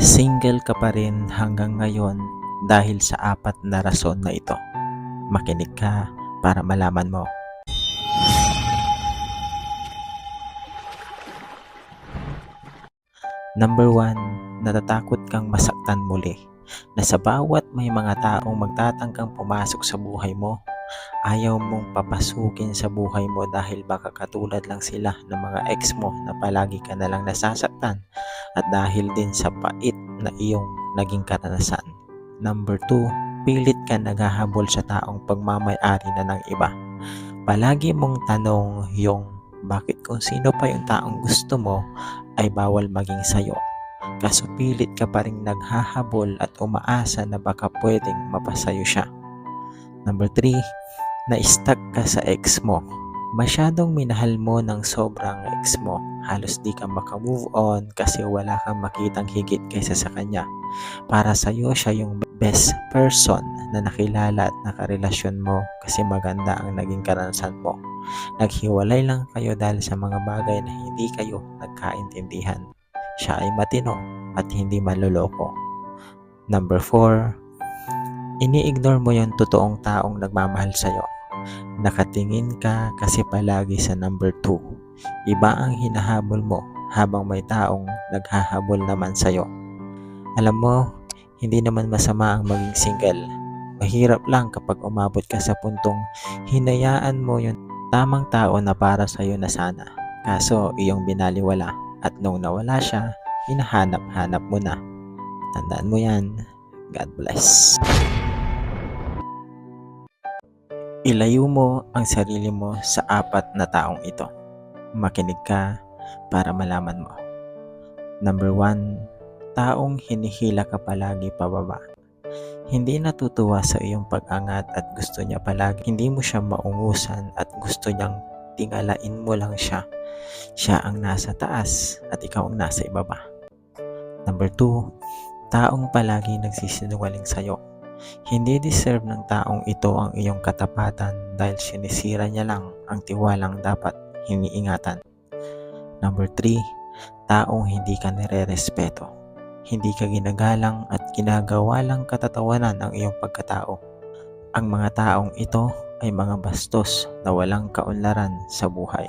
Single ka pa rin hanggang ngayon dahil sa apat na rason na ito. Makinig ka para malaman mo. Number 1, natatakot kang masaktan muli na sa bawat may mga taong magtatangkang pumasok sa buhay mo, ayaw mong papasukin sa buhay mo dahil baka katulad lang sila ng mga ex mo na palagi ka na lang nasasaktan at dahil din sa pait na iyong naging karanasan. Number 2, pilit ka naghahabol sa taong pagmamayari na ng iba. Palagi mong tanong yung bakit kung sino pa yung taong gusto mo ay bawal maging sayo. Kaso pilit ka pa rin naghahabol at umaasa na baka pwedeng mapasayo siya. Number 3, na-stuck ka sa ex mo. Masyadong minahal mo ng sobrang ex mo. Halos di ka makamove on kasi wala kang makitang higit kaysa sa kanya. Para sa'yo siya yung best person na nakilala at nakarelasyon mo kasi maganda ang naging karanasan mo. Naghiwalay lang kayo dahil sa mga bagay na hindi kayo nagkaintindihan. Siya ay matino at hindi manloloko. Number 4, ini-ignore mo yung totoong taong nagmamahal sa'yo. Nakatingin ka kasi palagi sa number 2. Iba ang hinahabol mo habang may taong naghahabol naman sa'yo. Alam mo, hindi naman masama ang maging single. Mahirap lang kapag umabot ka sa puntong hinayaan mo yung tamang tao na para sa'yo na sana. Kaso iyong binaliwala at nung nawala siya, hinahanap-hanap mo na. Tandaan mo yan. God bless. Ilayo mo ang sarili mo sa apat na taong ito. Makinig ka para malaman mo. Number 1, taong hinihila ka palagi pababa. Hindi natutuwa sa iyong pag-angat at gusto niya palagi. Hindi mo siya maungusan at gusto niyang tingalain mo lang siya. Siya ang nasa taas at ikaw ang nasa ibaba. Number 2, taong palagi nagsisinungaling sa'yo. Hindi deserve ng taong ito ang iyong katapatan dahil sinisira niya lang ang tiwalang dapat hiniingatan. Number 3, taong hindi ka nire-respeto. Hindi ka ginagalang at ginagawa lang katatawanan ang iyong pagkatao. Ang mga taong ito ay mga bastos na walang kaunlaran sa buhay.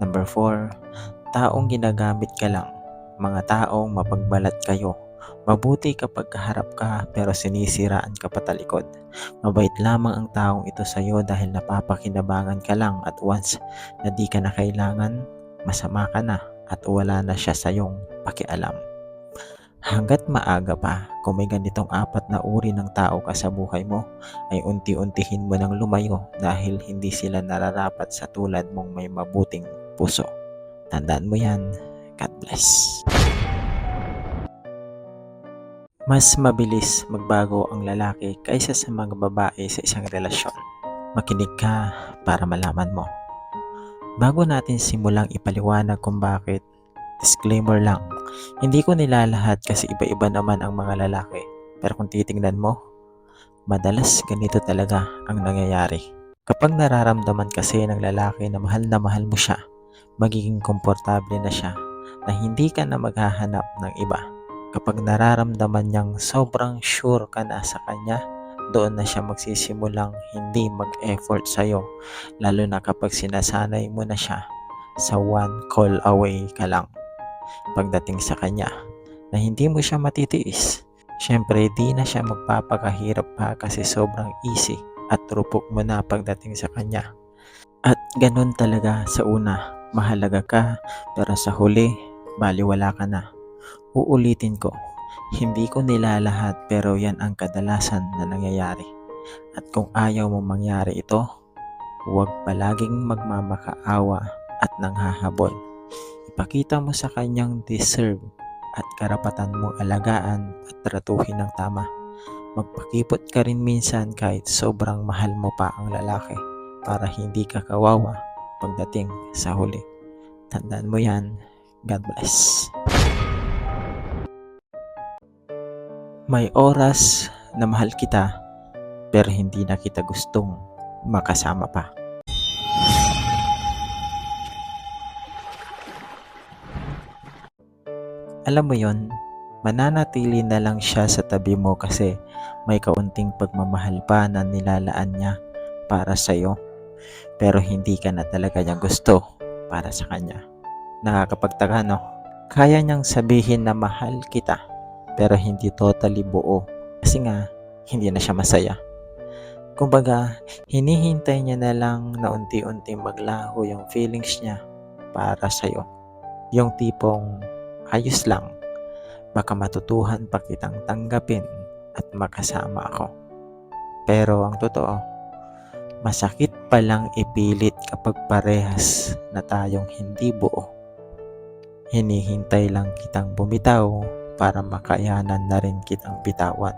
Number 4, taong ginagamit ka lang. Mga taong mapagbalat kayo. Mabuti kapag kaharap ka pero sinisiraan ka patalikod. Mabait lamang ang taong ito sa iyo dahil napapakinabangan ka lang at once na di ka na kailangan, masama ka na at wala na siya sa iyong pakialam. Hanggat maaga pa, kung may ganitong apat na uri ng tao ka sa buhay mo, ay unti-untihin mo nang lumayo dahil hindi sila nararapat sa tulad mong may mabuting puso. Tandaan mo yan. God bless. Mas mabilis magbago ang lalaki kaysa sa mga babae sa isang relasyon. Makinig ka para malaman mo. Bago natin simulang ipaliwanag kung bakit, disclaimer lang, hindi ko nilalahat kasi iba-iba naman ang mga lalaki. Pero kung titingnan mo, madalas ganito talaga ang nangyayari. Kapag nararamdaman kasi ng lalaki na mahal na mahal mo siya, magiging komportable na siya na hindi ka na maghahanap ng iba. Kapag nararamdaman niyang sobrang sure ka na sa kanya, doon na siya magsisimulang hindi mag-effort sa'yo, lalo na kapag sinasanay mo na siya sa one call away ka lang. Pagdating sa kanya, na hindi mo siya matitiis, syempre di na siya magpapakahirap pa kasi sobrang easy at rupok mo na pagdating sa kanya. At ganun talaga sa una, mahalaga ka, pero sa huli, baliwala ka na. Uulitin ko, hindi ko nilalahat pero yan ang kadalasan na nangyayari. At kung ayaw mo mangyari ito, huwag palaging magmamakaawa at nanghahabol. Ipakita mo sa kanyang deserve at karapatan mong alagaan at tratuhin ng tama. Magpakipot ka rin minsan kahit sobrang mahal mo pa ang lalaki para hindi ka kawawa pagdating sa huli. Tandaan mo yan. God bless. May oras na mahal kita pero hindi na kita gustong makasama pa. Alam mo yon, mananatili na lang siya sa tabi mo kasi may kaunting pagmamahal pa na nilalaan niya para sa'yo. Pero hindi ka na talaga niya gusto para sa kanya. Nakakapagtaka no? Kaya niyang sabihin na mahal kita pero hindi totally buo kasi nga hindi na siya masaya. Kumbaga, hinihintay niya na lang na unti-unti maglaho yung feelings niya para sa'yo. Yung tipong ayos lang, baka matutuhan pa kitang tanggapin at makasama ako. Pero ang totoo, masakit palang ipilit kapag parehas na tayong hindi buo. Hinihintay lang kitang bumitaw para makayanan na rin kitang bitawan.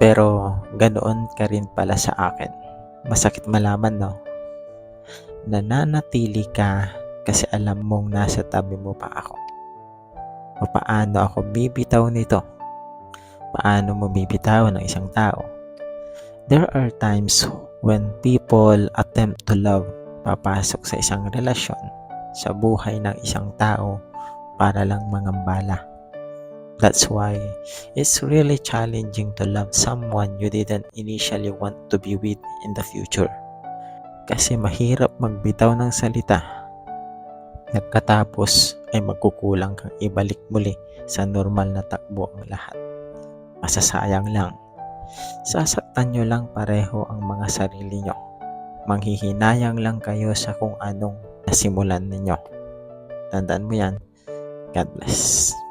Pero ganoon ka rin pala sa akin. Masakit malaman no? Nananatili ka kasi alam mong nasa tabi mo pa ako. O paano ako bibitaw nito? Paano mo bibitaw ng isang tao? There are times when people attempt to love, papasok sa isang relasyon, sa buhay ng isang tao para lang mangambala. That's why it's really challenging to love someone you didn't initially want to be with in the future. Kasi mahirap magbitaw ng salita. Nagkatapos ay magkukulang kang ibalik muli sa normal na takbo ang lahat. Masasayang lang. Sasaktan nyo lang pareho ang mga sarili nyo. Manghihinayang lang kayo sa kung anong nasimulan ninyo. Tandaan mo yan. God bless.